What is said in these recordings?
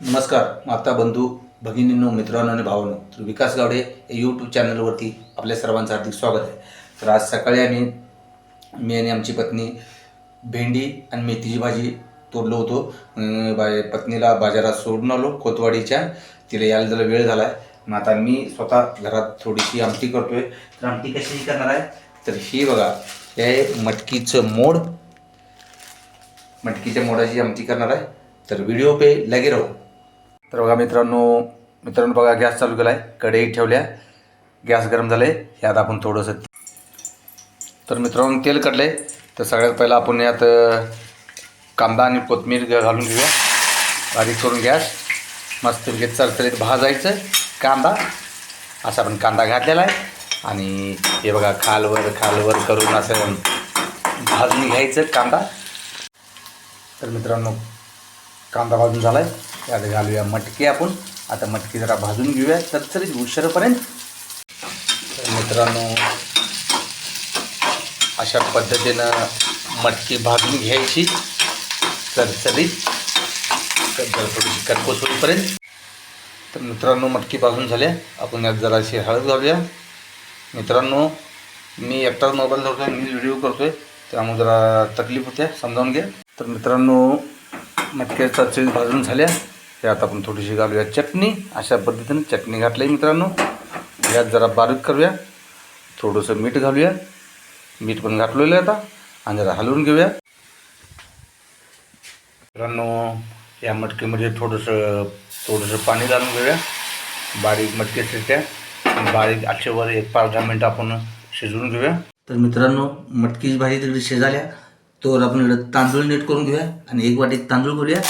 नमस्कार माता बंधू भगिनींनो मित्रांनो आणि भावांनो. तर विकास गावडे या यूट्यूब चॅनलवरती आपल्या सर्वांचं हार्दिक स्वागत आहे. तर आज सकाळी आम्ही मी आणि आमची पत्नी भेंडी आणि मेथीची भाजी तोडलो होतो. बा पत्नीला बाजारात सोडून आलो कोतवाडीच्या. तिला यायला जरा वेळ झाला आहे मग आता मी स्वतः घरात थोडीशी आमटी करतोय. तर आमटी कशी करणार आहे? तर ही बघा हे मटकीचं मोड. मटकीच्या मोडाची आमटी करणार आहे. तर व्हिडिओ पे लगे राहू. तर बघा मित्रांनो मित्रांनो बघा गॅस चालू केला आहे कढई ठेवल्या. गॅस गरम झाले यात आपण थोडंसं तर मित्रांनो तेल काढले तर सगळ्यात पहिलं आपण यात कांदा आणि कोथमीर घालून घेऊया. बारीक करून गॅस. मस्त चरचरीत भाजायचं. कांदा. असा आपण कांदा घातलेला आहे. आणि हे बघा खालवर खालवर करून असं भाजून घ्यायचं कांदा. तर मित्रांनो कांदा भाजून झाला आहे त्यात घालूया मटकी आपण. आता मटकी जरा भाजून घेऊया. चरचरीत उशिरपर्यंत. तर मित्रांनो अशा पद्धतीनं मटकी भाजून घ्यायची. चरचरीत जरा थोडीशी करकोस होईपर्यंत. तर मित्रांनो मटकी भाजून झाल्या. आपण यात जराशी हळद घालूया. मित्रांनो मी एकटाच मोबाईल धरतोय मी व्हिडिओ आहे त्यामुळे जरा तकलीफ होत्या समजावून घ्या. तर मित्रांनो मटक्या चरचरीत भाजून झाल्या. त्यात आपण थोडीशी घालूया चटणी. अशा पद्धतीने चटणी घातली मित्रांनो. यात जरा बारीक करूया. थोडंसं मीठ घालूया. मीठ पण घातलेलं आहे आता. आणि जरा हलवून घेऊया. मित्रांनो या मटकीमध्ये थोडंसं थोडंसं पाणी घालून घेऊया. बारीक मटकी शिजत्या बारीक आठशेवर एक पाच दहा मिनटं आपण शिजवून घेऊया. तर मित्रांनो मटकीची भाजी तिकडे शिजाल्या. तर आपण तांदूळ नीट करून घेऊया. आणि एक वाटी तांदूळ करूया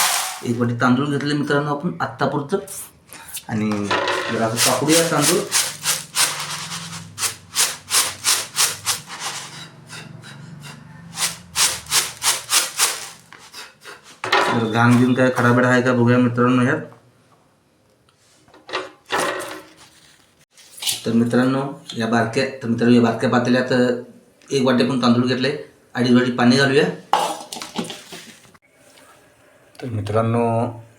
एक वाटी तांदूळ घेतले मित्रांनो आपण आत्तापुरतं. आणि जर असं कापूया तांदूळ. तर घाण घेऊन काय खराबेड आहे का बघूया मित्रांनो ह्यात. तर मित्रांनो या बारक्या तर मित्रांनो या बारक्या पातेल्यात एक वाटी पण तांदूळ घेतले अडीच वाटी पाणी घालूया. तर मित्रांनो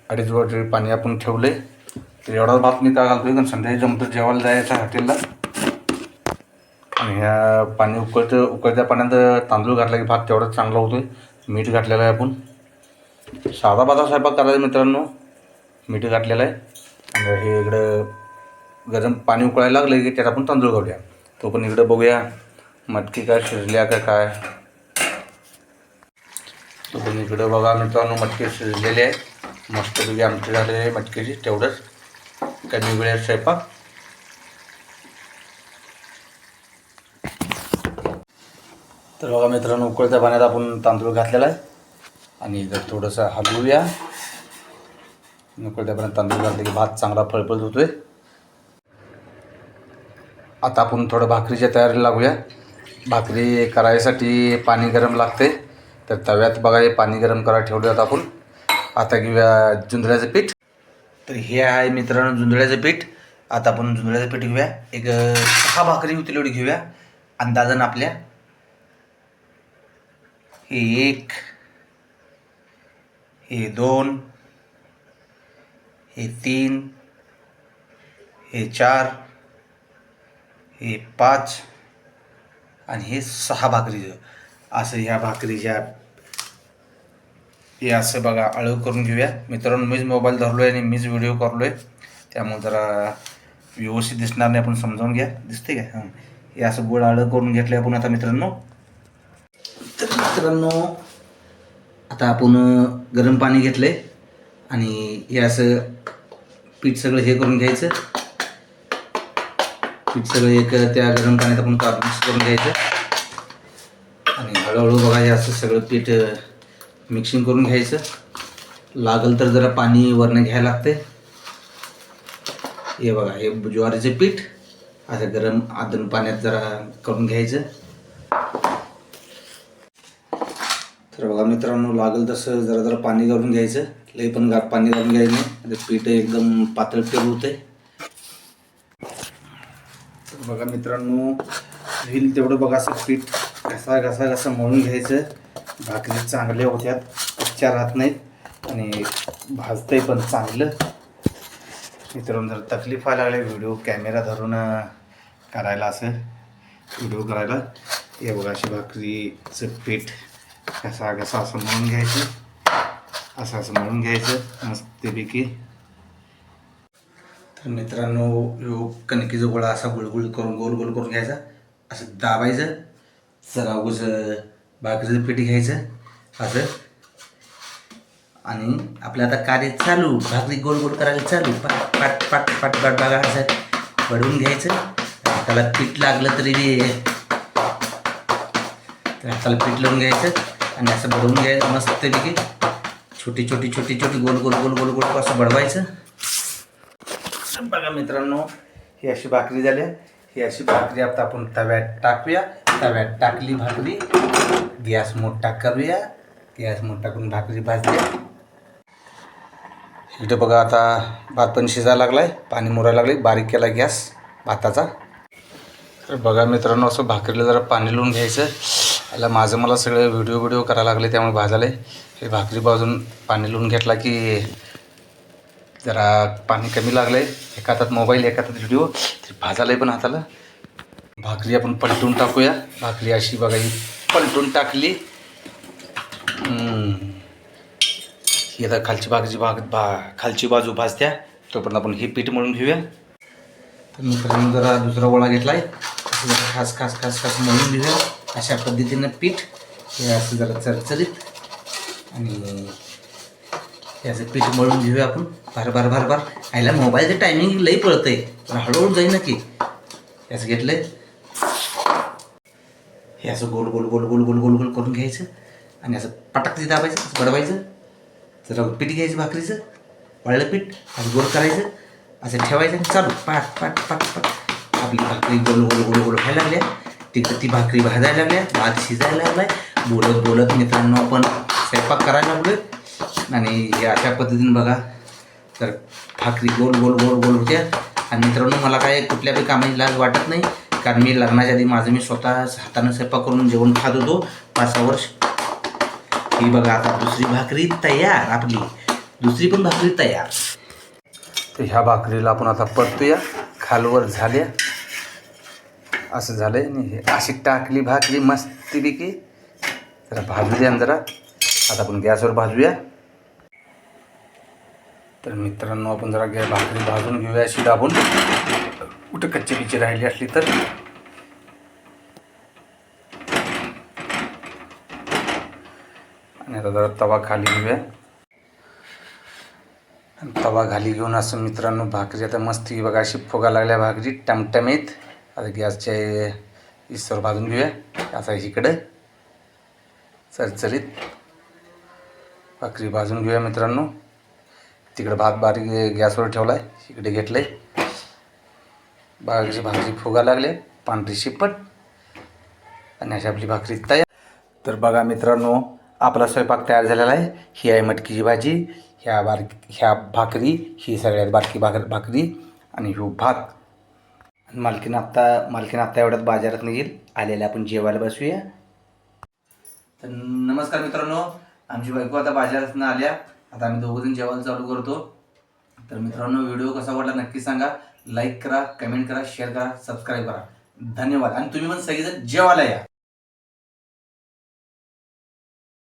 अडीच बॉटल पाणी आपण ठेवले तर एवढाच भात मी का आहे कारण संध्याकाळी जमतं जेवायला जायचं हॉटेलला. आणि ह्या पाणी उकळतं उकळत्या पाण्यात तांदूळ घातला की भात तेवढाच चांगला होतो आहे मीठ घातलेलं आहे आपण. साधा बाधा स्वयंपाक करायचा मित्रांनो. मीठ घातलेलं आहे. आणि हे इकडं गरम पाणी उकळायला लागलं की त्यात आपण तांदूळ घालूया. तो पण इकडं बघूया. मटकी काय शिजल्या का काय? तो इकडं बघा मित्रांनो मटकी शिजलेले आहे. मस्तपैकी आमची झालेली आहे मटकीची तेवढंच. कमी वेळेत स्वयंपाक. तर बघा मित्रांनो उकळत्या पाण्यात आपण तांदूळ घातलेला आहे. आणि जर थोडंसं हलवूया उकळत्या पाण्यात तांदूळ घातले की भात चांगला फळफळत होतोय. आता आपण थोडं भाकरीच्या तयारीला लागूया. भाकरी करायसाठी पाणी गरम लागते तर तव्यात बघा हे पाणी गरम करायला ठेवलं आपण. आता घेऊया जुंधळ्याचं पीठ. तर हे आहे मित्रांनो जुंधळ्याचं पीठ. आता आपण जुंधळ्याचं पीठ घेऊया. एक सहा भाकरी होतील एवढी घेऊया. अंदाजन आपल्या. हे एक हे दोन हे तीन हे चार हे पाच आणि हे सहा भाकरीचं. असं ह्या भाकरीच्या हे असं बघा अळू करून घेऊया. मित्रांनो मीच मोबाईल धरलो आहे आणि मीच व्हिडिओ करलो आहे त्यामुळे जरा व्यवस्थित दिसणार नाही आपण समजावून घ्या. दिसते का? हां. हे असं गोड अळं करून घेतलं आपण आता मित्रांनो. तर मित्रांनो आता आपण गरम पाणी घेतले आणि हे असं पीठ सगळं हे करून घ्यायचं. पीठ सगळं एक त्या गरम पाण्यात आपण का मिक्स करून घ्यायचं. हळूहळू बघा हे असं सगळं पीठ मिक्सिंग करून घ्यायचं. लागल तर जरा पाणी वरनं घ्यायला लागते हे बघा हे ज्वारीचं पीठ असं गरम आदन पाण्यात जरा करून घ्यायचं. तर बघा मित्रांनो लागल तसं जरा जरा पाणी घालून घ्यायचं. लई पण गा पाणी घालून घ्यायचं नाही. पीठ एकदम पातळ पेर होते बघा मित्रांनो होईल तेवढं बघा असं पीठ. घसा घसा घसा मळून घ्यायचं. भाकरी चांगल्या होत्यात कच्च्या राहत नाहीत आणि भाजतंय पण चांगलं. मित्रांनो जर तकलीफ व्हायला लागली व्हिडिओ कॅमेरा धरून करायला असं व्हिडिओ करायला हे बघा अशी भाकरीचं पीठ घसा घसा असं मळून घ्यायचं. असं असं मळून घ्यायचं मस्तपैकी. तर मित्रांनो ह्यो कणकीचा गोळा असा गुळगुळ करून गोल गोल करून घ्यायचा. असं दाबायचं. जरा उगच भाकरीचं पीठ घ्यायचं असं. आणि आपलं आता कार्य चालू भाकरी गोल गोल करायला चालू. पाट पाट पाट पाट पाट बघा असं बडवून घ्यायचं. हाताला पीठ लागलं तरी तर हाताला पीठ लावून घ्यायचं आणि असं बडवून घ्यायचं मस्तपैकी. छोटी छोटी छोटी छोटी गोल गोल गोल गोल गोल असं बडवायचं बघा मित्रांनो ही अशी भाकरी झाली. ही अशी भाकरी आता आपण तव्यात टाकूया. तव्यात टाकली भाकरी. गॅस मोठा करूया. गॅस मोठा टाकून भाकरी भाजल्या इकडे बघा आता भात पण शिजायला लागलाय. पाणी मुरायला लागले बारीक केला गॅस भाताचा. तर बघा मित्रांनो असं भाकरीला जरा पाणी लावून घ्यायचं. याला माझं मला सगळे व्हिडिओ व्हिडिओ करायला लागले त्यामुळे भाजायला. हे भाकरी बाजून पाणी लावून घेतला की जरा पाणी कमी लागलं आहे एका हातात मोबाईल एका हातात व्हिडिओ तरी भाजायला पण हाताला भाकरी आपण पलटून टाकूया. भाकरी अशी बघा ही पलटून टाकली. ही आता खालची भाकरीची भाग भा खालची बाजू भाजत्या. तोपर्यंत आपण हे पीठ म्हणून घेऊया. तर मित्रांनो जरा दुसरा गोळा घेतला आहे खास खास खास खास म्हणून घेऊया. अशा पद्धतीनं पीठ हे असं जरा चरचरीत आणि याचं पीठ मळून घेऊया आपण. भार भार भार भार. आईला मोबाईलचं टायमिंग लई पळतंय. पण हळूहळू जाईन की याचं घेतलंय. हे असं गोल गोल गोल गोल गोल गोल गोल करून घ्यायचं. आणि असं पटक तिथे दाबायचं असं बडवायचं जरा पीठ घ्यायचं भाकरीचं वाळलं पीठ असं गोल करायचं. असं ठेवायचं आणि चालू. पाट पाट पाट पाट. आपली भाकरी गोल गोल गोल गोल व्हायला लागल्या. तिकडं ती भाकरी भाजायला लागल्या. भात शिजायला लागलाय. बोलत बोलत मित्रांनो आपण स्वयंपाक करायला लागलोय. आणि या अशा पद्धतीने बघा. तर भाकरी गोल गोल गोल गोल होत्या. आणि मित्रांनो मला काय कुठल्या बी कामाची लाज वाटत नाही कारण मी लग्नाच्या आधी माझं मी स्वतः हातानं स्वयंपाक करून जेवण खात होतो. पाच सहा वर्ष. ही बघा आता दुसरी भाकरी तयार आपली. दुसरी पण भाकरी तयार. तर ह्या भाकरीला आपण आता परतूया. खालवर झाल्या. असं झालंय आणि हे अशी टाकली भाकरी मस्तपैकी जरा भाजू द्या जरा. आता आपण गॅसवर भाजूया. तर मित्रांनो आपण जरा गॅस भाकरी भाजून घेऊया अशी दाबून. कुठं कच्ची बिच्ची राहिली असली तर. आणि आता जरा तवा खाली घेऊया. आणि तवा घाली घेऊन असं मित्रांनो भाकरी आता मस्त बघा अशी फुगा लागल्या भाकरी टमटमीत. आता गॅसच्या इसवर भाजून घेऊया. आता इकडं. चरचरीत. भाकरी भाजून घेऊया मित्रांनो. तिकडं भात बारीक गॅसवर ठेवला आहे इकडे घेतलं आहे बाजूची भाकरी फुगा लागले पांढरी शिपट. आणि अशी आपली भाकरी तयार. तर बघा मित्रांनो आपला स्वयंपाक तयार झालेला आहे. ही आहे मटकीची भाजी ह्या बारकी ह्या भाकरी ही सगळ्यात बारकी भाकर भाकरी आणि ह्यू भात. आणि मालकीन आत्ता मालकीन आत्ता एवढ्यात बाजारात निघेल. आलेल्या आपण जेवायला बसूया. तर नमस्कार मित्रांनो आमची बायको आता बाजारातून आल्या. आता आम्ही दोघं जण जेवायला चालू करतो. तर मित्रांनो व्हिडिओ कसा वाटला नक्की सांगा. लाईक करा कमेंट करा शेअर करा सबस्क्राईब करा. धन्यवाद. आणि तुम्ही पण सगळेजण जेवायला या.